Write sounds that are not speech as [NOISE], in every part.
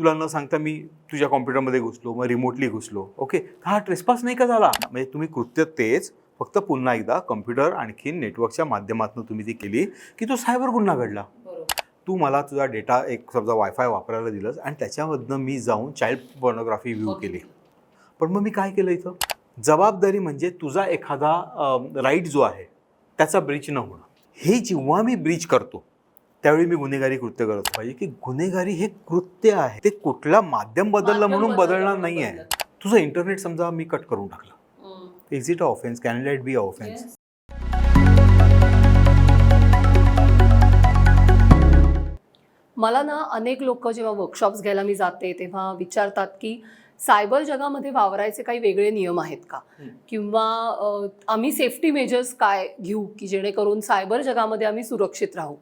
तुला न सांगता मी तुझ्या कॉम्प्युटरमध्ये घुसलो मग रिमोटली घुसलो. ओके हा ट्रेसपास नाही का झाला? म्हणजे तुम्ही कृत्य तेच फक्त पुन्हा एकदा कॉम्प्युटर आणखीन नेटवर्कच्या माध्यमातून तुम्ही ती केली की तो सायबर गुन्हा घडला. तू मला तुझा डेटा एक समजा वायफाय वापरायला दिलंस आणि त्याच्यामधनं मी जाऊन चाइल्ड पोर्नोग्राफी व्ह्यू केली. पण मग मी काय केलं इथं? जबाबदारी म्हणजे तुझा एखादा राईट जो आहे त्याचा ब्रीच न होणं. हे जेव्हा मी ब्रीच करतो त्यावेळी मी गुन्हेगारी कृत्य करत पाहिजे की गुन्हेगारी हे कृत्य आहे. ते कुठला माध्यम बदललं म्हणून बदलणार नाही आहे तुझं इंटरनेट समजा मी कट करून टाकलं. Is it a offence can let be a offence मला ना अनेक लोक जेव्हा वर्कशॉप्स घ्यायला मी जाते तेव्हा विचारतात की सायबर जगामध्ये वावरायचे काही वेगळे नियम आहेत का. किंवा आम्ही सेफ्टी मेजर्स काय घेऊ की जेणेकरून सायबर जगामध्ये आम्ही सुरक्षित राहू?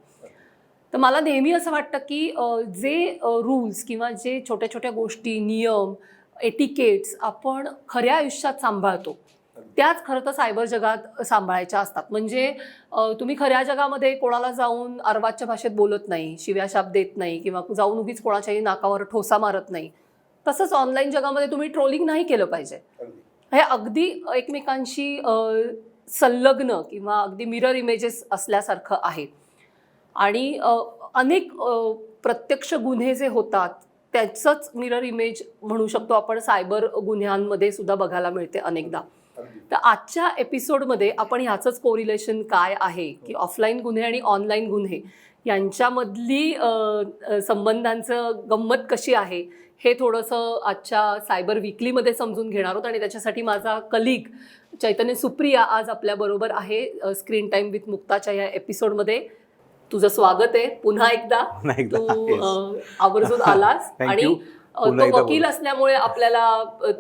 तर मला नेहमी असं वाटतं की जे रूल्स किंवा जे छोट्या छोट्या गोष्टी नियम एटिकेट्स आपण खऱ्या आयुष्यात सांभाळतो त्याच खरं तर सायबर जगात सांभाळायच्या असतात. म्हणजे तुम्ही खऱ्या जगामध्ये कोणाला जाऊन अर्वाच्या भाषेत बोलत नाही शिव्या शाप देत नाही किंवा जाऊन उगीच कोणाच्याही नाकावर ठोसा मारत नाही तसंच ऑनलाईन जगामध्ये तुम्ही ट्रोलिंग नाही केलं पाहिजे. हे अगदी एकमेकांशी संलग्न किंवा अगदी मिरर इमेजेस असल्यासारखं आहे. आणि अनेक प्रत्यक्ष गुन्हे जे होतात त्याचंच मिरर इमेज म्हणू शकतो आपण सायबर गुन्ह्यांमध्ये सुद्धा बघायला मिळते अनेकदा. तर आजच्या एपिसोडमध्ये आपण ह्याचंच कोरिलेशन काय आहे की ऑफलाईन गुन्हे आणि ऑनलाईन गुन्हे यांच्यामधली संबंधांचं गंमत कशी आहे हे थोडंसं आजच्या सायबर विकलीमध्ये समजून घेणार आहोत आणि त्याच्यासाठी माझा कलिग चैतन्य सुप्रिया आज आपल्याबरोबर आहे स्क्रीन टाईम विथ मुक्ताच्या या एपिसोडमध्ये तुझं स्वागत आहे. पुन्हा एकदा तू आवर्जून आलास. [LAUGHS] आणि तो वकील. असल्यामुळे आपल्याला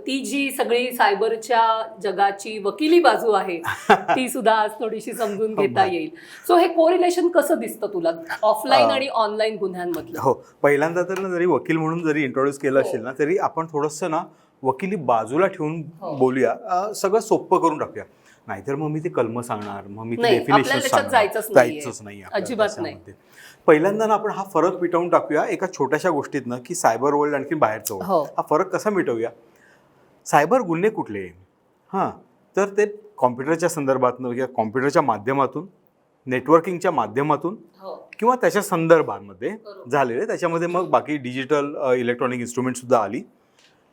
ती जी सगळी सायबरच्या जगाची वकिली बाजू आहे [LAUGHS] ती सुद्धा आज थोडीशी समजून घेता बरं. येईल. सो हे कोरिलेशन कसं दिसतं तुला? ऑफलाईन आणि ऑनलाईन गुन्ह्यांमधलं? हो. पहिल्यांदा तर ना जरी वकील म्हणून जरी इंट्रोड्यूस केलं हो. असेल ना तरी आपण थोडंसं ना वकिली बाजूला ठेवून हो. बोलूया. सगळं सोपं करून टाकूया. नाहीतर मग मी ते कलम सांगणार मग मी ते डेफिनेशन जायचंच नाही अजिबात नाही. पहिल्यांदा ना आपण हा फरक मिटवून टाकूया एका छोट्याशा गोष्टीतनं की सायबर वर्ल्ड आणखी बाहेरचं world. हो. हा फरक कसा मिटवूया? सायबर गुन्हे कुठले? हां तर ते कॉम्प्युटरच्या संदर्भातनं किंवा कॉम्प्युटरच्या माध्यमातून नेटवर्किंगच्या माध्यमातून हो. किंवा त्याच्या संदर्भामध्ये. झालेले त्याच्यामध्ये मग बाकी डिजिटल इलेक्ट्रॉनिक इन्स्ट्रुमेंटसुद्धा आली.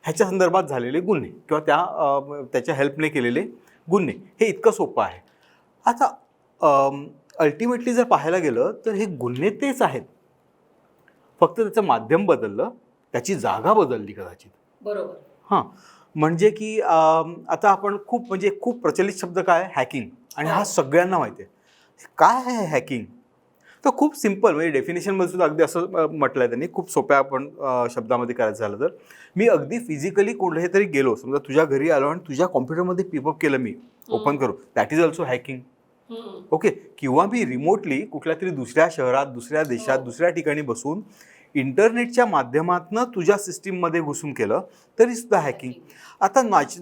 ह्याच्या संदर्भात झालेले गुन्हे किंवा त्या त्याच्या हेल्पने केलेले गुन्हे. हे इतकं सोपं आहे. आता अल्टिमेटली जर पाहायला गेलं तर हे गुन्हे तेच आहेत. फक्त त्याचं माध्यम बदललं त्याची जागा बदलली कदाचित. बरोबर. हां. म्हणजे की आता आपण खूप म्हणजे खूप प्रचलित शब्द काय? आहे हॅकिंग आणि हा हो. सगळ्यांना माहिती आहे. काय आहे हॅकिंग तर खूप सिंपल म्हणजे डेफिनेशनमध्ये सुद्धा अगदी असं म्हटलं आहे त्यांनी खूप सोप्या आपण शब्दामध्ये करायचं झालं तर. मी अगदी फिजिकली कुठे तरी गेलो समजा तुझ्या घरी आलो आणि तुझ्या कॉम्प्युटरमध्ये पिपअप केलं मी ओपन करू that is also hacking. Okay किंवा मी रिमोटली कुठल्या तरी दुसऱ्या शहरात दुसऱ्या देशात हो. दुसऱ्या ठिकाणी बसून इंटरनेटच्या माध्यमातनं तुझ्या सिस्टीममध्ये घुसून केलं तरी सुद्धा हॅकिंग आता नाच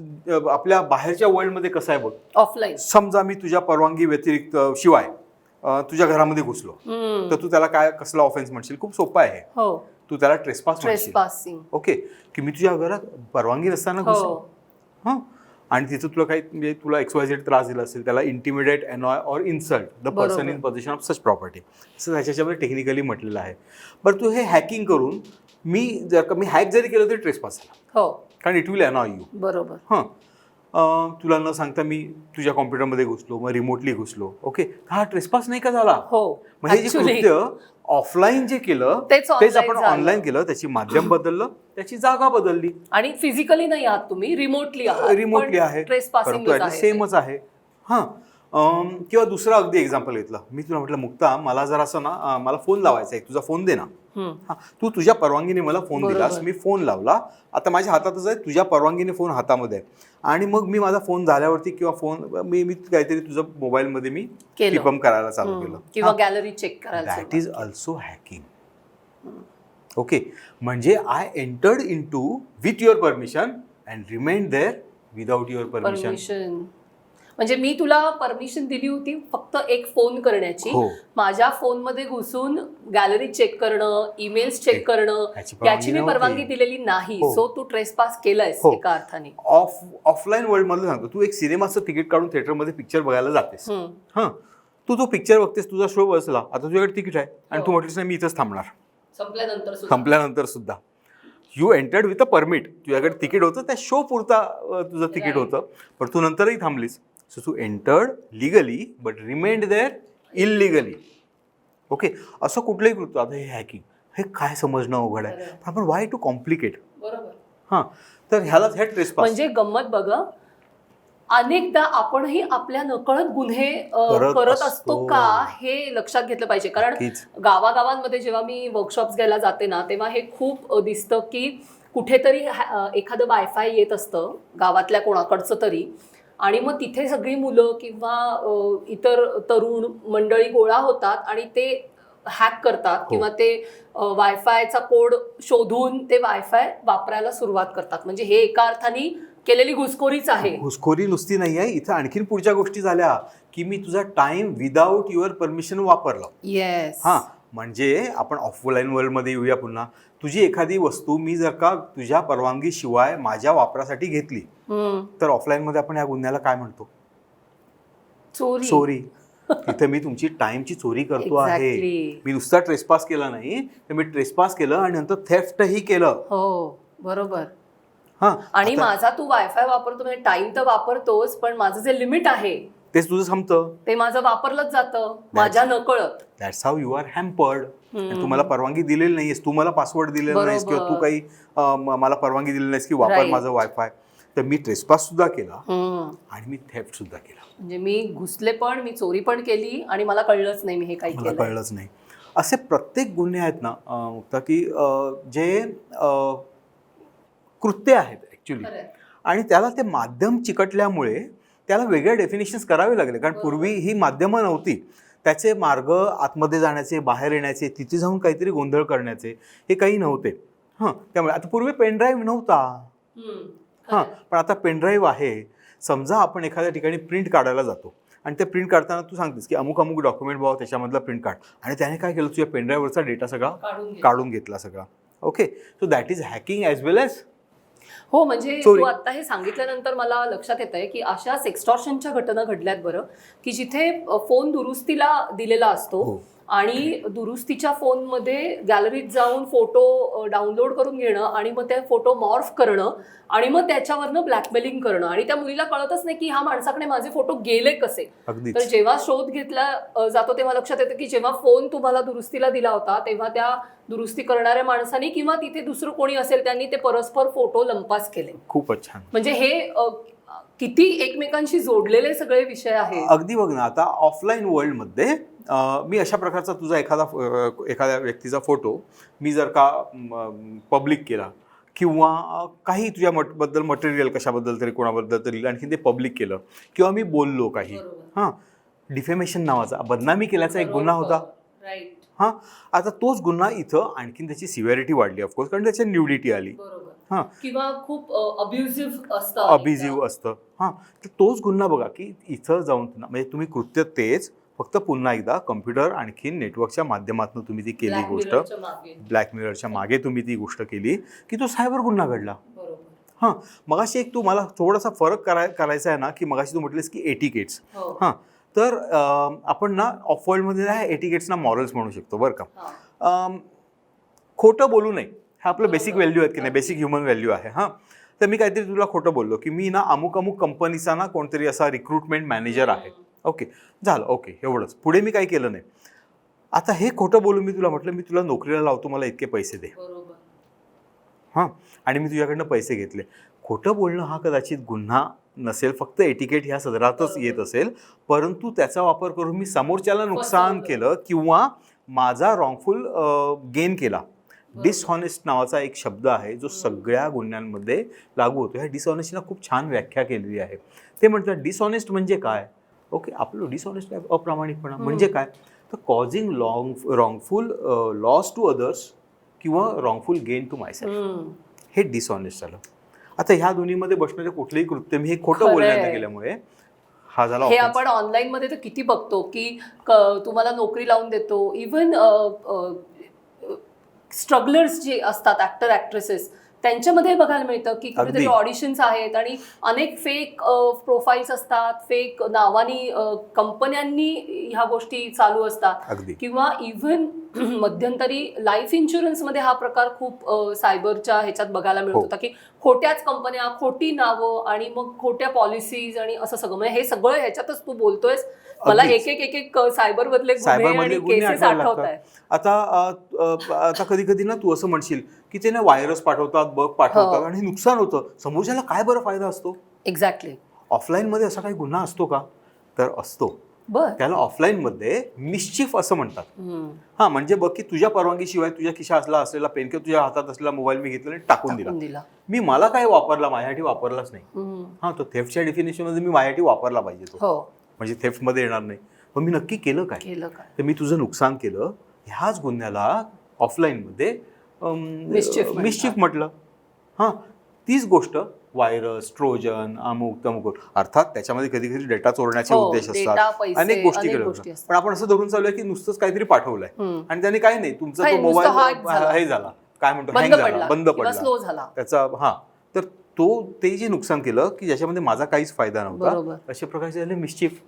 आपल्या बाहेरच्या वर्ल्डमध्ये कसं आहे बघ? ऑफलाईन समजा मी तुझ्या परवानगी व्यतिरिक्त शिवाय तुझ्या घरामध्ये घुसलो. तर तू त्याला काय कसला ऑफेन्स म्हणशील? खूप सोपं आहे. हो. तू त्याला ट्रेसपास म्हणशील. ओके की मी तुझ्या घरात परवानगी नसताना घुसलो. हो? हां आणि तिथं तुला काही म्हणजे तुला एक्सवायझेड त्रास दिला असेल त्याला intimidate annoy or insult the person. In position of such property असं त्याच्यामध्ये टेक्निकली म्हटलेलं आहे. बरं तू हे हॅकिंग करून मी जर का मी हॅक जरी केलं तरी ट्रेसपास झाला. हो. कारण इट विल एनॉय यू बरोबर. हां. तुला न सांगता मी तुझ्या कॉम्प्युटरमध्ये घुसलो मग रिमोटली घुसलो. ओके हा ट्रेसपास नाही का झाला? हो म्हणजे जे कृत्य ऑफलाईन जे केलं तेच आपण. ऑनलाईन केलं त्याची माध्यम बदललं त्याची जागा बदलली. आणि फिजिकली नाही आहात तुम्ही रिमोटली रिमोटली आहे. सेमच आहे. हां. किंवा दुसरं अगदी एक्झाम्पल घेतलं. मी तुला म्हटलं मुक्ता मला जर असं ना मला फोन लावायचा आहे तुझा फोन दे ना. हां तू तुझ्या परवानगीने मला फोन. दिलास मी फोन लावला. आता माझ्या हातातच आहे तुझ्या परवानगीने फोन हातामध्ये आहे. आणि मग मी माझा फोन झाल्यावरती किंवा फोन मी मी काहीतरी तुझं मोबाईलमध्ये मी. टिपम करायला चालू. केलं. किंवा गॅलरी चेक करायला that is also hacking okay म्हणजे I entered into with your permission and remained there without your permission म्हणजे मी तुला परमिशन दिली होती फक्त एक फोन करण्याची हो माझ्या फोनमध्ये घुसून गॅलरी चेक करणं ईमेल्स चेक करणं याची परवानगी याची मी नव्हती. परवानगी दिलेली नाही हो. सो तू ट्रेस पास केलंयस हो. एका अर्थाने ऑफ ऑफलाईन वर्ल्ड मधलं सांगतो तू एक सिनेमाचं तिकीट काढून थिएटरमध्ये पिक्चर बघायला जातेस हम्म. हां तू तो पिक्चर बघतेस तुझा शो बसला आता तुझ्याकडे तिकीट आहे आणि हो. तू म्हटलीस नाही मी इथंच थांबणार संपल्यानंतर सुद्धा. संपल्यानंतर सुद्धा you entered with a permit तुझ्याकडे तिकीट होतं त्या शो पुरता अ, तुझं तिकीट Right. होतं पण तू नंतरही थांबलीस so entered legally but remained there illegally okay असं कुठलंही कृत्य आता हे हॅकिंग हे काय समजणं अवघड आहे. पण आपण वाय टू कॉम्प्लिकेट बरोबर. हां. तर ह्यालाच हे ट्रेस म्हणजे गंमत बघ अनेकदा आपणही आपल्या नकळत गुन्हे करत असतो. का हे लक्षात घेतलं पाहिजे. कारण गावागावांमध्ये जेव्हा मी वर्कशॉप्स घ्यायला जाते ना तेव्हा हे खूप दिसतं की कुठेतरी एखादं वायफाय येत असतं गावातल्या कोणाकडचं तरी. आणि मग तिथे सगळी मुलं किंवा इतर तरुण मंडळी गोळा होतात आणि ते हॅक करतात हो. किंवा ते वायफायचा कोड शोधून ते वायफाय वापरायला सुरुवात करतात. म्हणजे हे एका अर्थाने केलेली घुसखोरीच आहे. घुसखोरी नुसती नाही आहे इथं आणखीन पुढच्या गोष्टी झाल्या की मी तुझा टाइम विदाऊट युअर परमिशन वापरला. येस हां. म्हणजे आपण ऑफलाईन वर्ल्डमध्ये येऊया पुन्हा. तुझी एखादी वस्तू मी जर का तुझ्या परवानगीशिवाय माझ्या वापरासाठी घेतली तर ऑफलाईनमध्ये आपण या गुन्ह्याला काय म्हणतो? चोरी. चोरी. [LAUGHS] इथे मी तुमची टाइमची चोरी करतो आहे. मी नुसता ट्रेसपास केला नाही तर मी ट्रेसपास केलं आणि नंतर थेफ्टही केलं. हो बरोबर. हां आणि माझा तू वायफाय वापरतो म्हणजे टाइम तर वापरतोस पण माझं जे लिमिट आहे तेच तुझं संपतं. ते माझं वापरलंच जातं. माझ्या नकळत. That's how you are hampered hmm. तू मला परवानगी दिलेली नाहीयेस. तू मला पासवर्ड दिलेला नाहीस किंवा तू. काही मला परवानगी दिलेली नाहीस की वापर. माझं वायफाय तर मी ट्रेसपास सुद्धा केला. आणि मी थेफ्ट सुद्धा केला. म्हणजे मी घुसले पण मी चोरी पण केली आणि मला कळलंच नाही मी हे काही मला कळलंच नाही. असे प्रत्येक गुन्हे आहेत ना मुक्ता की जे कृत्य आहेत ॲक्च्युली आणि त्याला ते माध्यम चिकटल्यामुळे त्याला वेगळे डेफिनेशन्स करावे लागले. कारण. पूर्वी ही माध्यमं नव्हती. त्याचे मार्ग आतमध्ये जाण्याचे बाहेर येण्याचे तिथे जाऊन काहीतरी गोंधळ करण्याचे हे काही नव्हते. हां त्यामुळे आता पूर्वी पेनड्राईव्ह नव्हता. हां पण आता पेनड्राईव्ह आहे. समजा आपण एखाद्या ठिकाणी प्रिंट काढायला जातो आणि ते प्रिंट काढताना तू सांगतेस की अमुक अमुक डॉक्युमेंट बाबा त्याच्यामधला प्रिंट काढ. आणि त्याने काय केलं तुझ्या पेनड्राईव्हवरचा डेटा सगळा काढून घेतला. सगळा. Okay so that is hacking as well as हो म्हणजे. तू आता हे सांगितल्यानंतर मला लक्षात येत आहे की अशा सेक्स्टॉर्शनच्या घटना घडल्यात बरं की जिथे फोन दुरुस्तीला दिलेला असतो हो. आणि दुरुस्तीच्या फोनमध्ये गॅलरीत जाऊन फोटो डाउनलोड करून घेणं आणि मग ते फोटो मॉर्फ करणं आणि मग त्याच्यावरनं ब्लॅकमेलिंग करणं. आणि त्या मुलीला कळतच नाही की ह्या माणसाकडे माझे फोटो गेले कसे. तर जेव्हा शोध घेतला जातो तेव्हा लक्षात येतं की जेव्हा फोन तुम्हाला दुरुस्तीला दिला होता तेव्हा त्या दुरुस्ती करणाऱ्या माणसानी किंवा तिथे दुसरं कोणी असेल त्यांनी ते परस्पर फोटो लंपास केले. खूपच छान. म्हणजे हे किती एकमेकांशी जोडलेले सगळे विषय आहेत. अगदी बघ ना आता ऑफलाईन वर्ल्डमध्ये मी अशा प्रकारचा तुझा एखादा एखाद्या व्यक्तीचा फोटो मी जर का पब्लिक केला किंवा काही तुझ्या मटबद्दल मटेरियल कशाबद्दल तरी कोणाबद्दल तरी आणखी ते पब्लिक केलं किंवा मी बोललो काही. हां डिफेमेशन नावाचा बदनामी केल्याचा एक गुन्हा होता. राईट हां आता तोच गुन्हा इथं आणखीन त्याची सिव्हिरिटी वाढली ऑफकोर्स कारण त्याच्या न्यूडिटी आली. हां. किंवा खूप अब्युझिव्ह असतं. असतं. हां तर तोच गुन्हा बघा की इथं जाऊन म्हणजे तुम्ही कृत्य तेच फक्त पुन्हा एकदा कम्प्युटर आणखीन नेटवर्कच्या माध्यमातून तुम्ही ती केली गोष्ट. ब्लॅक मिररच्या मागे तुम्ही ती गोष्ट केली की तो सायबर गुन्हा घडला. हां मगाशी एक तू मला थोडासा फरक कराय करायचा आहे ना की मगाशी तू म्हटलीस की एटिकेट्स हो. हां तर आपण ना ऑफ वर्ल्डमध्ये ना एटिकेट्सना मॉरल्स म्हणू शकतो बरं का. खोटं बोलू नये. हा आपलं बेसिक. व्हॅल्यू आहेत की नाही? बेसिक ह्युमन व्हॅल्यू आहे हां. तर मी काहीतरी तुला खोटं बोललो की मी ना अमुक अमुक कंपनीचा ना कोणतरी असा रिक्रुटमेंट मॅनेजर आहे. ओके. झालं. ओके. एवढंच. पुढे मी काही केलं नाही. आता हे खोटं बोलून मी तुला म्हटलं मी तुला नोकरीला लावतो मला इतके पैसे दे. हां. आणि मी तुझ्याकडनं पैसे घेतले. खोटं बोलणं हा कदाचित गुन्हा नसेल फक्त एटिकेट ह्या सदरातच. येत असेल. परंतु त्याचा वापर करून मी समोरच्याला नुकसान. केलं किंवा माझा रॉंगफुल गेन केला. डिसहॉनेस्ट नावाचा एक शब्द आहे जो सगळ्या गुन्ह्यांमध्ये लागू होतो. ह्या डिसऑनेस्टला खूप छान व्याख्या केलेली आहे. ते म्हणतात डिसऑनेस्ट म्हणजे काय? ओके आपलं डिसऑनेस्ट अप्रामाणिकपणा. म्हणजे काय? तर causing long wrongful loss to others किंवा रॉंगफुल गेन टू मायसेल्फ. हे डिसऑनेस्ट झालं. आता ह्या दोन्हीमध्ये बसणारे कुठलेही कृत्य मी हे खोटं. बोलण्यात गेल्यामुळे हा झाला हे. आपण ऑनलाईन मध्ये तर किती बघतो की क- तुम्हाला नोकरी लावून देतो इवन स्ट्रगलर्स जे असतात ऍक्टर ऍक्ट्रेसेस त्यांच्यामध्ये बघायला मिळतं की कुठेतरी. ऑडिशन्स आहेत आणि अनेक फेक प्रोफाईल्स असतात फेक नावानी कंपन्यांनी ह्या गोष्टी चालू असतात किंवा इव्हन [CLEARS THROAT] मध्यंतरी लाईफ इन्शुरन्समध्ये हा प्रकार खूप सायबरच्या ह्याच्यात बघायला मिळत हो. होता की खोट्याच कंपन्या खोटी नावं आणि मग खोट्या पॉलिसीज आणि असं सगळं म्हणजे हे सगळं ह्याच्यातच तू बोलतोयस मला. एक एक एक एक सायबर मधले गुन्हे सायबरमधले गुन्हे आठवायला लागतात. आता आता कधी कधी ना तू असं म्हणशील की ते ना व्हायरस पाठवतात बग पाठवतात हो. आणि नुकसान होतं. समोरच्याला काय बरं फायदा असतो? एक्झॅक्टली ऑफलाईन मध्ये असा काही गुन्हा असतो का? तर असतो. बर. त्याला ऑफलाईन मध्ये मिस्चिफ असं म्हणतात. हा म्हणजे बघ की तुझ्या परवानगीशिवाय तुझ्या खिशा असला असलेला पेन किंवा तुझ्या हातात असलेला मोबाईल मी घेतला आणि टाकून दिला. मी मला काय वापरला? माझ्यासाठी वापरलाच नाही. हा तो थेफ्टच्या डेफिनेशनमध्ये मी माझ्यासाठी वापरला पाहिजे तो. हो. म्हणजे थेफ्टमध्ये येणार नाही. मग मी नक्की केलं काय? केलं काय? तर मी तुझं नुकसान केलं. ह्याच गुन्ह्याला ऑफलाईनमध्ये. मिस्चिफ म्हटलं. हां. तीच गोष्ट व्हायरस ट्रोजन अमुक तमुक. अर्थात त्याच्यामध्ये कधी कधी डेटा चोरण्याचे हो, उद्देश असतात. अनेक गोष्टी. असतात. पण आपण असं धरून चालूया की नुसतंच काहीतरी पाठवलंय. आणि त्याने काही नाही तुमचा तो मोबाईल. हे झाला. काय म्हणतो बंद हँग झाला. बंद पडला. त्याचा हा. तर तो ते जे नुकसान केलं की ज्याच्यामध्ये माझा काहीच फायदा नव्हता. अशा प्रकारचे झाले मिस्चिफ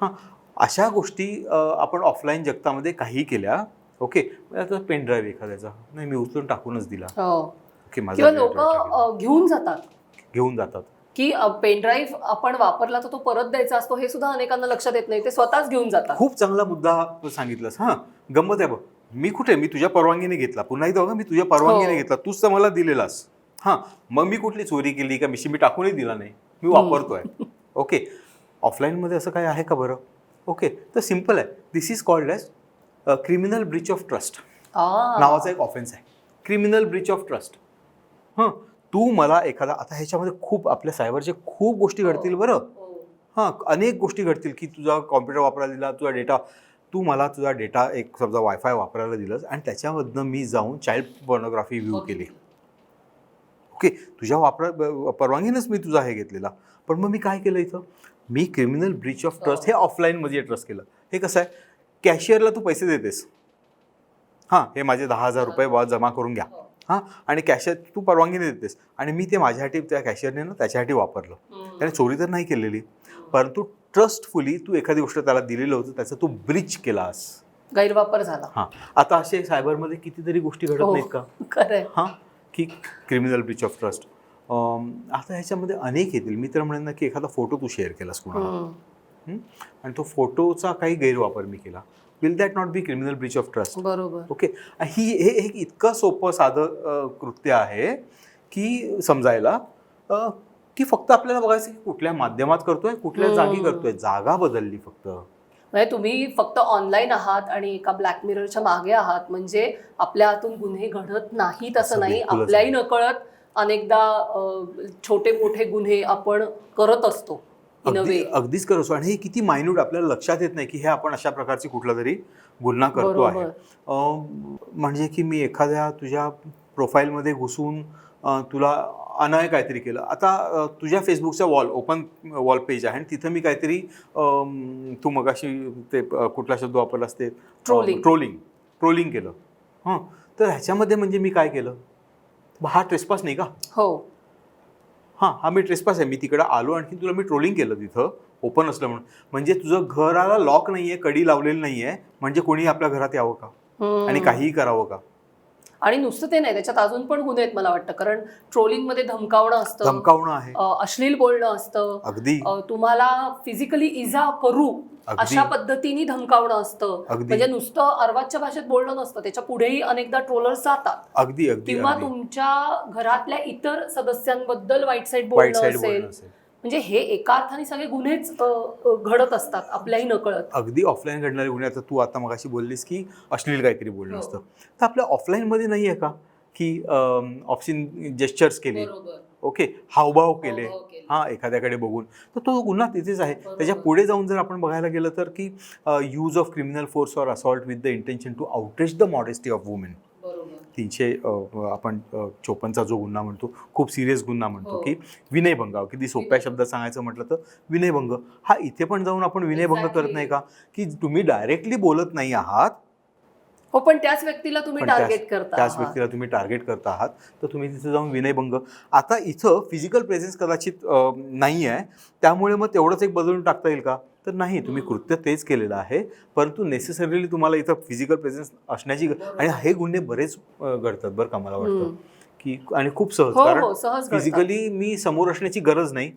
हां अशा गोष्टी आपण ऑफलाईन जगतामध्ये काही केल्या ओके आता पेन ड्राईव्ह एखाद्याचा. नाही मी उचलून टाकूनच दिला. हो. ओके माझा किंवा pen लोक. घेऊन जातात. घेऊन जातात. की पेनड्राईव्ह आपण वापरला तर तो परत द्यायचा असतो हे सुद्धा अनेकांना लक्षात येत नाही. ते स्वतःच घेऊन जातात. खूप चांगला मुद्दा तू सांगितलास. हां गंमत आहे बघ. मी कुठे? मी तुझ्या परवानगीने घेतला. पुन्हा एकदा मी तुझ्या परवानगीने हो. घेतला. तूच तर मला दिलेलास. हां मग मी कुठली चोरी केली का? मिशी मी टाकूनही दिला नाही. मी वापरतोय. ओके. ऑफलाईनमध्ये असं काय आहे का बरं? ओके. तर सिंपल आहे. This is called as criminal breach of trust. नावाचा एक ऑफेन्स आहे. क्रिमिनल ब्रिच ऑफ ट्रस्ट हां. तू मला एखादा आता ह्याच्यामध्ये खूप आपल्या सायबरचे खूप गोष्टी घडतील बरं. हो. हां अनेक गोष्टी घडतील की तुझा कॉम्प्युटर वापरायला दिला तुझा डेटा तू मला तुझा डेटा एक समजा वायफाय वापरायला दिलंस आणि त्याच्यामधनं मी जाऊन चाइल्ड पोर्नोग्राफी व्ह्यू केली. ओके तुझ्या वापरा परवानगीनंच मी तुझा हे घेतलेला. पण मग मी काय केलं इथं? मी क्रिमिनल ब्रीच ऑफ ट्रस्ट हे ऑफलाईनमध्ये ट्रस्ट केलं. हे कसं आहे? कॅशियरला तू पैसे देतेस. हां हे माझे दहा हजार रुपये बा जमा करून घ्या. हां. आणि कॅशियर तू परवानगीने देतेस. आणि मी ते माझ्यासाठी त्या कॅशियरने ना त्याच्यासाठी वापरलं. त्याने चोरी तर नाही केलेली परंतु ट्रस्टफुली तू एखादी गोष्ट त्याला दिलेलं होतं त्याचा तू ब्रिच केलास. गैरवापर झाला. हां. आता असे सायबरमध्ये कितीतरी गोष्टी घडत हो. नाहीत का? खरंय हां. की क्रिमिनल ब्रिच ऑफ ट्रस्ट आता ह्याच्यामध्ये अनेक येतील. मी तर म्हणेन ना की एखादा फोटो तू शेअर केलास कोणाला? आणि तो फोटोचा काही गैरवापर मी केला. Will that not be criminal breach of trust बरोबर. ओके ही हे एक इतकं सोपं साधं कृत्य आहे की समजायला की फक्त आपल्याला बघायचं की कुठल्या माध्यमात करतोय कुठल्या जागी. करतोय. जागा बदलली फक्त. म्हणजे तुम्ही फक्त ऑनलाईन आहात आणि एका ब्लॅक मिररच्या मागे आहात. म्हणजे आपल्या हातून गुन्हे घडत नाहीत असं नाही. आपल्याही. नकळत अनेकदा छोटे मोठे गुन्हे आपण करत असतो अगदी अगदीच करतो आणि हे किती मायन्यूट आपल्याला लक्षात येत नाही की हे आपण अशा प्रकारची कुठला तरी गुन्हा करतो आहे. म्हणजे की मी एखाद्या तुझ्या प्रोफाईलमध्ये घुसून तुला अनय काहीतरी केलं. आता तुझ्या फेसबुकचा वॉल ओपन वॉल पेज आहे आणि तिथं मी काहीतरी तू मगाशी ते कुठला शब्द वापरलास ते Trolling. ट्रोलिंग ट्रोलिंग केलं. हां. तर ह्याच्यामध्ये म्हणजे मी काय केलं? हा ट्रेसपास नाही का? हो. हां हा मी ट्रेसपास आहे. मी तिकडं आलो आणखी तुला मी ट्रोलिंग केलं तिथं. ओपन असलं म्हणून. म्हणजे तुझं घराला लॉक नाही आहे कडी लावलेली नाही आहे म्हणजे कोणी आपल्या घरात यावं का. आणि काहीही करावं का? आणि नुसतं ते नाही त्याच्यात अजून पण गुन्हे आहेत मला वाटतं. कारण ट्रोलिंगमध्ये धमकावणं असतं धमकावणं आहे. अश्लील बोलणं असतं. अगदी. तुम्हाला फिजिकली इजा करू. अशा पद्धतीने धमकावणं असतं. म्हणजे नुसतं अर्वाच्या भाषेत बोलणं नसतं त्याच्या पुढेही अनेकदा ट्रोलर्स जातात. अगदी किंवा तुमच्या घरातल्या इतर सदस्यांबद्दल वाईट साईड बोलणं असेल. म्हणजे हे एका अर्थाने सगळे गुन्हेच घडत असतात आपल्याही नकळत. अगदी ऑफलाईन घडणारे गुन्हे आता तू आता मगाशी बोललीस की अश्लील काहीतरी बोलणं हो. असतं. तर आपल्या ऑफलाईनमध्ये नाही आहे का? की ऑप्शन जेस्चर्स केले. ओके हावभाव केले. हां एखाद्याकडे बघून. तर तो गुन्हा तिथेच आहे. त्याच्या पुढे जाऊन जर आपण बघायला गेलं तर की use of criminal force or assault with the intention to outreach the modesty of women तीनशे आपण अ, चोपन्नचा जो गुन्हा म्हणतो खूप सिरियस गुन्हा म्हणतो हो. की विनयभंग किती सोप्या. शब्दात सांगायचं म्हटलं तर विनयभंग हा इथे पण जाऊन आपण विनयभंग करत. नाही का? की तुम्ही डायरेक्टली बोलत नाही आहात. हो पण त्याच व्यक्तीला तुम्ही टार्गेट करता. त्याच. व्यक्तीला तुम्ही टार्गेट करत आहात. तर तुम्ही तिथे जाऊन विनयभंग आता इथं फिजिकल प्रेझेन्स कदाचित नाही आहे त्यामुळे मग तेवढंच एक बदलून टाकता येईल का? तर नाही तुम्ही. कृत्य तेच केलेलं आहे परंतु नेसेसरीली तुम्हाला इथं फिजिकल प्रेझेन्स असण्याची. आणि हे गुन्हे बरेच घडतात बरं का मला वाटतं. की आणि खूप सहज हो कारण हो. फिजिकली मी समोर असण्याची गरज नाही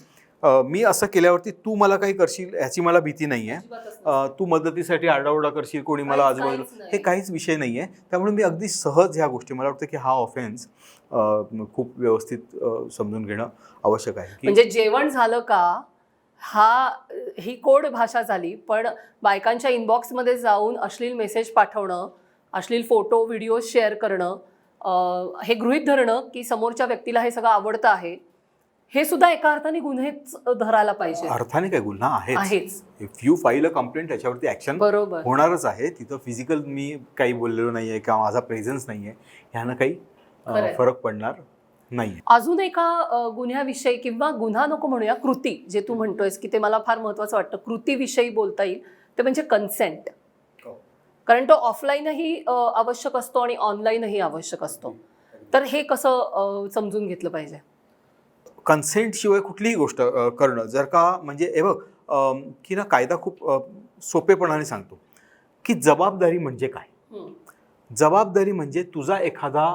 मी असं केल्यावरती तू मला काही करशील ह्याची मला भीती नाही आहे. तू मदतीसाठी आरडाओरडा करशील कोणी मला आजूबाजूला. हे काहीच विषय नाही आहे त्यामुळे मी अगदी सहज ह्या गोष्टी मला वाटतं की हा ऑफेन्स खूप व्यवस्थित समजून घेणं आवश्यक आहे म्हणजे जेवण झालं का हा ही कोड भाषा झाली पण बायकांच्या इनबॉक्समध्ये जाऊन अश्लील मेसेज पाठवणं अश्लील फोटो व्हिडिओ शेअर करणं हे गृहीत धरणं की समोरच्या व्यक्तीला हे सगळं आवडतं आहे हे सुद्धा एका अर्थाने गुन्हेच धरायला पाहिजे. अर्थाने काय गुन्हा आहेच. If you file a complaint त्याच्यावरती ऍक्शन बरोबर. होणारच आहे. तिथं फिजिकल मी काही बोललेलो नाही आहे किंवा माझा प्रेझेन्स नाही आहे ह्यानं काही. फरक पडणार नाही अजून एका गुन्ह्याविषयी किंवा गुन्हा नको म्हणूया कृती जे तू म्हणतोयस की ते मला फार महत्वाचं वाटतं. कृतीविषयी बोलता येईल. ते म्हणजे कन्सेंट हो. कारण तो ऑफलाईनही आवश्यक असतो आणि ऑनलाईनही आवश्यक असतो. तर हे कसं समजून घेतलं पाहिजे? कन्सेंट शिवाय कुठलीही गोष्ट करणं जर का म्हणजे हे बघ की ना कायदा खूप सोपेपणाने सांगतो की जबाबदारी म्हणजे काय? जबाबदारी म्हणजे तुझा एखादा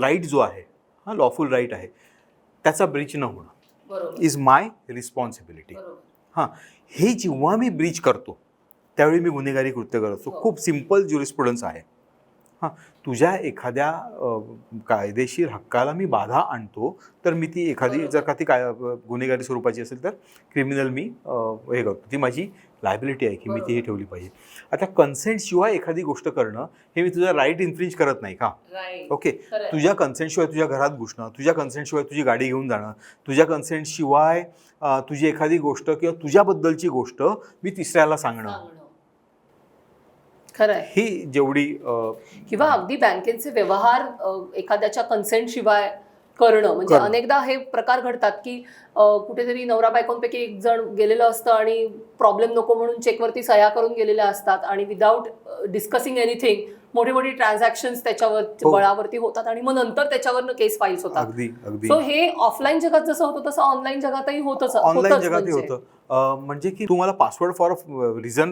राईट जो आहे हा लॉफुल राईट आहे. त्याचा ब्रीच न होणं इज माय रिस्पॉन्सिबिलिटी हां हे जेव्हा मी ब्रीच करतो त्यावेळी मी गुन्हेगारी कृत्य करत हो. खूप सिंपल ज्युरिस्प्रुडन्स आहे. हां तुझ्या एखाद्या कायदेशीर हक्काला मी बाधा आणतो तर मी ती एखादी. जर का ती काय गुन्हेगारी स्वरूपाची असेल तर क्रिमिनल मी हे करतो. ती माझी लायबिलिटी आहे की मी ती हे ठेवली पाहिजे. आता कन्सेंट शिवाय एखादी गोष्ट करणं हे मी तुझा राईट इन्फ्रिंज करत नाही का? ओके तुझ्या कन्सेंटशिवाय तुझ्या घरात घुसणं तुझ्या कन्सेंटशिवाय तुझी गाडी घेऊन जाणं तुझ्या कन्सेंटशिवाय अ, तुझी एखादी गोष्ट किंवा तुझ्याबद्दलची गोष्ट मी तिसऱ्याला सांगणं. खरंय ही जेवढी किंवा अगदी बँकेचे व्यवहार एखाद्याच्या कन्सेंट शिवाय करणं म्हणजे. अनेकदा हे प्रकार घडतात की कुठेतरी नवरा बायकोंपैकी एक जण गेलेलं असतं आणि प्रॉब्लेम नको म्हणून चेकवरती सह्या करून गेलेल्या असतात आणि विदाऊट डिस्कसिंग एनिथिंग मोठे मोठे ट्रान्झॅक्शन त्याच्यावर हो. बळावरती होतात आणि मग नंतर त्याच्यावरनं केस फाईल्स होतात सो हे ऑफलाईन जगात जसं होतं तसं ऑनलाईन जगातही होतच ऑनलाईन जगातही म्हणजे. होतं म्हणजे की तू मला पासवर्ड फॉर रिझन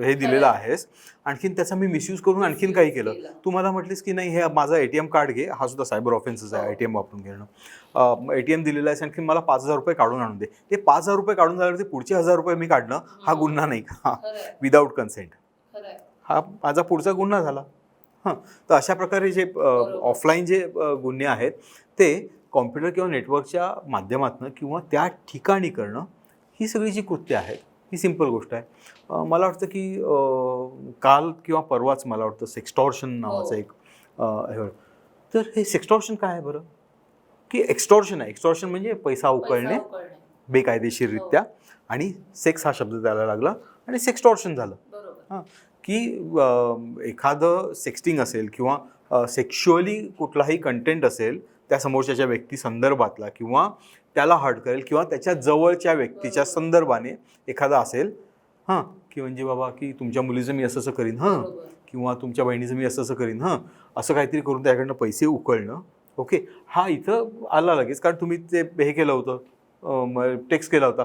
हे दिलेलं आहेस. आणखीन त्याचा मी मिसयूज करून आणखीन काही केलं. तू मला म्हटलीस की नाही हे माझा एटीएम कार्ड घे. हा सुद्धा सायबर ऑफेन्सच आहे हो. एटीएम वापरून घेणं. एटीएम दिलेलं आहे आणखीन मला पाच हजार रुपये काढून आणून दे. ते पाच हजार रुपये काढून झाल्यावरती पुढचे हजार रुपये मी काढणं हा हम्म. गुन्हा नाही का? Without consent. हा माझा पुढचा गुन्हा झाला. हां. तर अशा प्रकारे जे ऑफलाईन जे गुन्हे आहेत ते कॉम्प्युटर किंवा नेटवर्कच्या माध्यमातून किंवा त्या ठिकाणी करणं ही सगळी जी कृत्य आहेत ही सिंपल गोष्ट आहे. मला वाटतं की काल किंवा परवाच मला वाटतं सेक्स्टॉर्शन नावाचं हो. एक हे होतं. तर हे सेक्स्टॉर्शन काय आहे बरं? की एक्स्टॉर्शन आहे. एक्स्टॉर्शन म्हणजे पैसा उकळणे. बेकायदेशीररित्या आणि सेक्स हा शब्द त्याला लागला आणि सेक्स्टॉर्शन झालं. बरोबर. की एखादं सेक्स्टिंग असेल किंवा सेक्शुअली कुठलाही कंटेंट असेल त्या समोरच्याच्या व्यक्ती संदर्भातला किंवा त्याला हर्ट करेल किंवा त्याच्या जवळच्या व्यक्तीच्या. संदर्भाने एखादा असेल हां की म्हणजे बाबा की तुमच्या मुलीचं मी असं असं करीन हां. किंवा तुमच्या बहिणीचं मी असं असं करीन हां असं काहीतरी करून त्याकडनं पैसे उकळणं ओके हा इथं आला लगेच कारण तुम्ही ते हे केलं होतं टेक्स्ट केला होता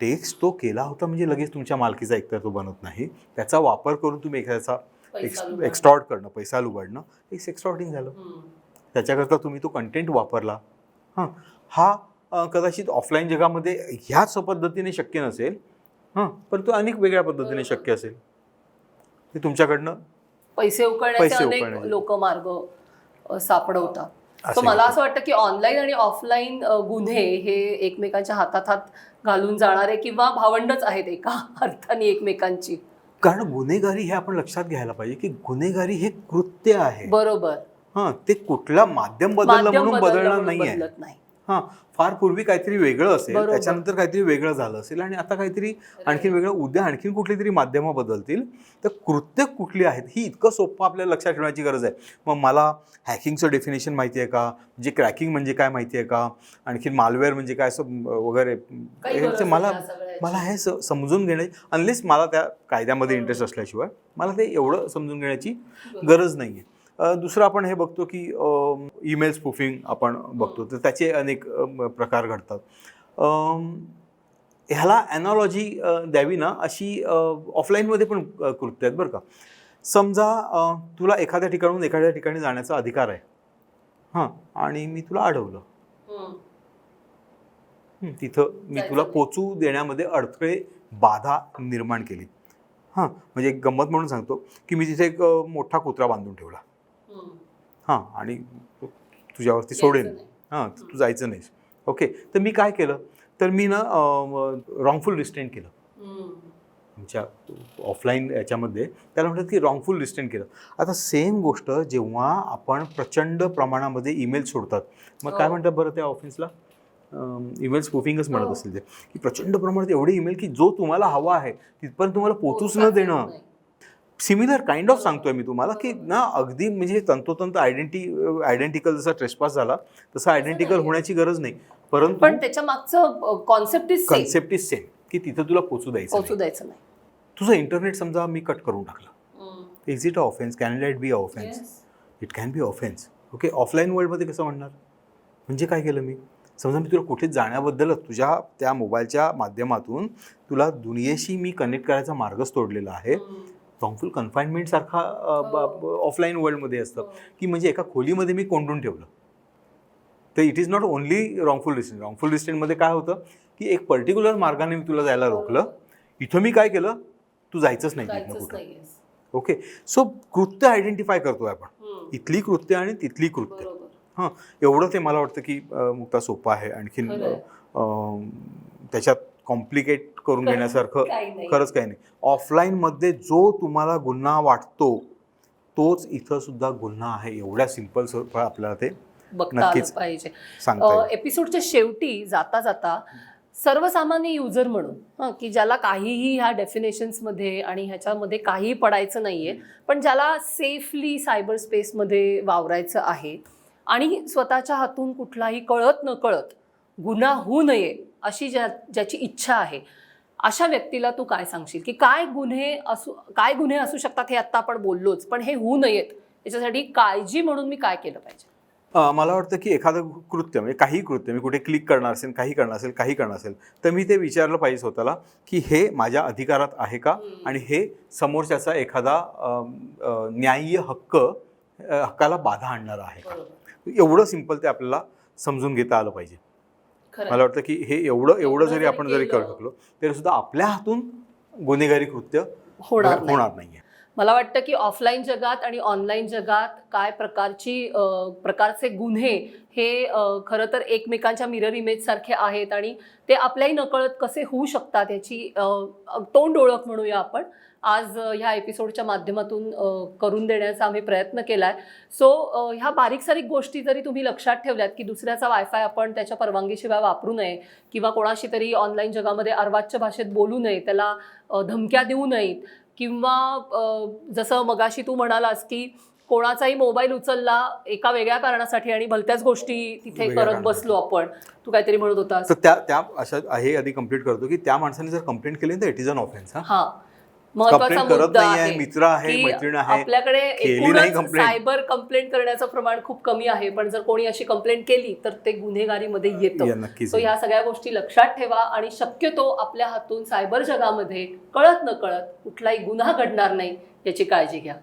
टेक्स्ट तो केला होता म्हणजे लगेच तुमच्या मालकीचा एकतर तो बनत नाही त्याचा वापर करून तुम्ही एखाद्याचा लुबाडणे. एक्स्टॉर्ट करणं पैसा लुबाडणं एक सेक्स्टॉर्टिंग झालं. त्याच्याकरता तुम्ही तो कंटेंट वापरला हां हा कदाचित ऑफलाईन जगामध्ये ह्याच पद्धतीने शक्य नसेल. हां परंतु अनेक वेगळ्या पद्धतीने. शक्य असेल. ते तुमच्याकडनं? पैसे उकळण्याचे अनेक. लोक मार्ग सापडवतात. सो मला. असं वाटतं की ऑनलाईन आणि ऑफलाईन गुन्हे हे एकमेकांच्या हातात हात घालून जाणारे किंवा भावंडच आहेत एका [LAUGHS] अर्थाने एकमेकांची. कारण गुन्हेगारी हे आपण लक्षात घ्यायला पाहिजे की गुन्हेगारी हे कृत्य आहे. बरोबर. हां ते कुठला माध्यम बदललं म्हणून बदलणार नाही. हां फार पूर्वी काहीतरी वेगळं असेल बरोबर. त्याच्यानंतर काहीतरी वेगळं झालं असेल आणि आता काहीतरी आणखीन वेगळं उद्या आणखीन कुठली तरी माध्यमं बदलतील. तर कृत्य कुठली आहेत ही इतकं सोपं आपल्याला लक्षात ठेवण्याची गरज आहे. मग मला हॅकिंगचं डेफिनेशन माहिती आहे का? म्हणजे क्रॅकिंग म्हणजे काय माहिती आहे का? आणखीन मालवेअर म्हणजे काय असं वगैरे. काही गरज ते नाही मला या सगळ्याची. मला हे स- समजून घेणे अनलेस मला त्या कायद्यामध्ये इंटरेस्ट असल्याशिवाय मला ते एवढं समजून घेण्याची गरज नाही आहे दुसरं आपण हे बघतो की ईमेल स्पूफिंग आपण बघतो. तर त्याचे अनेक प्रकार घडतात. ह्याला ॲनॉलॉजी द्यावी ना अशी ऑफलाईनमध्ये पण कृत्य आहेत बरं का. समजा तुला एखाद्या ठिकाणून एखाद्या ठिकाणी जाण्याचा अधिकार आहे. हां आणि मी तुला अडवलं. तिथं मी तुला. पोचू देण्यामध्ये अडथळे बाधा निर्माण केली. हां म्हणजे एक गंमत म्हणून सांगतो की मी तिथे एक मोठा कुत्रा बांधून ठेवला. हां आणि तुझ्यावरती सोडेन. हां तू जायचं नाहीस ओके तर मी काय केलं तर मी ना रॉंगफुल रिस्टेंट केलं. आमच्या ऑफलाईन याच्यामध्ये त्याला म्हणतात की रॉंगफुल रिस्टेंट केलं आता सेम गोष्ट जेव्हा आपण प्रचंड प्रमाणामध्ये ईमेल सोडतात मग काय हो. म्हणतात बरं त्या ऑफिसला ईमेल स्पूफिंगच म्हणत हो. असेल ते की प्रचंड प्रमाणात एवढे ईमेल की जो तुम्हाला हवा आहे तिथपर्यंत तुम्हाला पोचूच न देणं. सिमिलर काइंड ऑफ सांगतोय मी तुम्हाला की ना अगदी म्हणजे तंतोतंत आयडेंटी आयडेंटिकल जसा ट्रेसपास झाला तसा आयडेंटिकल. होण्याची गरज नाही. परंतु पण त्याच्या मागचं concept is same concept is same की तिथं तुला पोचू द्यायचं नाही. द्यायचं नाही. तुझं इंटरनेट समजा मी कट करून टाकलं. Is it a offence can it be a offence. It can be offence okay offline वर्ल्डमध्ये कसं म्हणणार? म्हणजे काय केलं मी? समजा मी तुला कुठे जाण्याबद्दलच तुझ्या त्या मोबाईलच्या माध्यमातून तुला दुनियेशी मी कनेक्ट करायचा मार्गच तोडलेला आहे. रॉंगफुल कन्फाइनमेंट सारखा हो. ऑफलाईन वर्ल्डमध्ये असतं. हो. की म्हणजे एका खोलीमध्ये मी कोंडून ठेवलं. तर it is not only wrongful distance wrongful डिस्टन्समध्ये काय होतं की एक पर्टिक्युलर मार्गाने मी तुला जायला रोखलं. इथं मी काय केलं तू जायचंच नाही तिथनं जायचंच कुठं. ओके सो कृत्य आयडेंटिफाय करतोय आपण. इथली कृत्य आणि तिथली कृत्य. बरोबर. एवढं ते मला वाटतं की मुक्ता सोपं आहे. आणखीन त्याच्यात कॉम्प्लिकेट करून घेण्यासारखं काही नाही. खरंच काही नाही. ऑफलाईनमध्ये जो तुम्हाला गुन्हा वाटतो तोच इथं सुद्धा गुन्हा आहे. एवढ्या सिंपल स्वरूपात आपल्याला ते बघता आलं नक्कीच. पाहिजे. एपिसोडच्या शेवटी जाता जाता सर्वसामान्य युजर म्हणून की ज्याला काहीही ह्या डेफिनेशन्समध्ये आणि ह्याच्यामध्ये काहीही पडायचं नाहीये पण ज्याला सेफली सायबर स्पेसमध्ये वावरायचं आहे आणि स्वतःच्या हातून कुठलाही कळत न कळत गुन्हा होऊ नये अशी ज्या ज्याची इच्छा आहे अशा व्यक्तीला तू काय सांगशील? की काय गुन्हे असू काय गुन्हे असू शकतात हे आत्ता आपण बोललोच पण हे होऊ नयेत याच्यासाठी काळजी म्हणून मी काय केलं पाहिजे? मला वाटतं की एखादं कृत्य म्हणजे काही कृत्य मी कुठे क्लिक करणार असेल काही करणार असेल काही करणार असेल तर मी ते विचारलं पाहिजे स्वतःला की हे माझ्या अधिकारात आहे का? आणि हे समोरच्याचा एखादा न्याय्य हक्क हक्काला बाधा आणणारा आहे का? एवढं सिंपल ते आपल्याला समजून घेता आलं पाहिजे. मला वाटतं की हे एवढं एवढं जरी आपण जरी करू शकलो तरी सुद्धा आपल्या हातून गुन्हेगारी कृत्य होणार नाही. होणार नाहीये. मला वाटतं की ऑफलाईन जगात आणि ऑनलाईन जगात काय प्रकारची प्रकारचे गुन्हे हे खरं तर एकमेकांच्या मिरर इमेजसारखे आहेत आणि ते आपल्याही नकळत कसे होऊ शकतात याची तोंड ओळख म्हणूया आपण. आज ह्या एपिसोडच्या माध्यमातून करून देण्याचा आम्ही प्रयत्न केला आहे सो ह्या बारीक सारीक गोष्टी जरी तुम्ही लक्षात ठेवल्यात की दुसऱ्याचा वायफाय आपण त्याच्या परवानगीशिवाय वापरू नये किंवा कोणाशी तरी ऑनलाईन जगामध्ये अर्वाच्य भाषेत बोलू नये त्याला धमक्या देऊ नयेत किंवा जसं मगाशी तू म्हणालास की कोणाचाही मोबाईल उचलला एका वेगळ्या कारणासाठी आणि भलत्याच गोष्टी तिथे करत. बसलो आपण. तू काहीतरी म्हणत तर त्या त्या अशा हे आधी कंप्लीट करतो की त्या माणसाने जर कंप्लेंट केली तर इट इज अन ऑफेन्स हा. महत्त्वाचा मुद्दा आहे मित्र आहे की मैत्रीण आहे आपल्याकडे एकूणच. सायबर कंप्लेंट करण्याचं प्रमाण खूप कमी आहे पण जर कोणी अशी कंप्लेंट केली तर ते गुन्हेगारीमध्ये येतं. या, सो ह्या सगळ्या गोष्टी लक्षात ठेवा आणि शक्यतो आपल्या हातून सायबर जगामध्ये कळत न कळत कुठलाही गुन्हा घडणार नाही याची काळजी घ्या.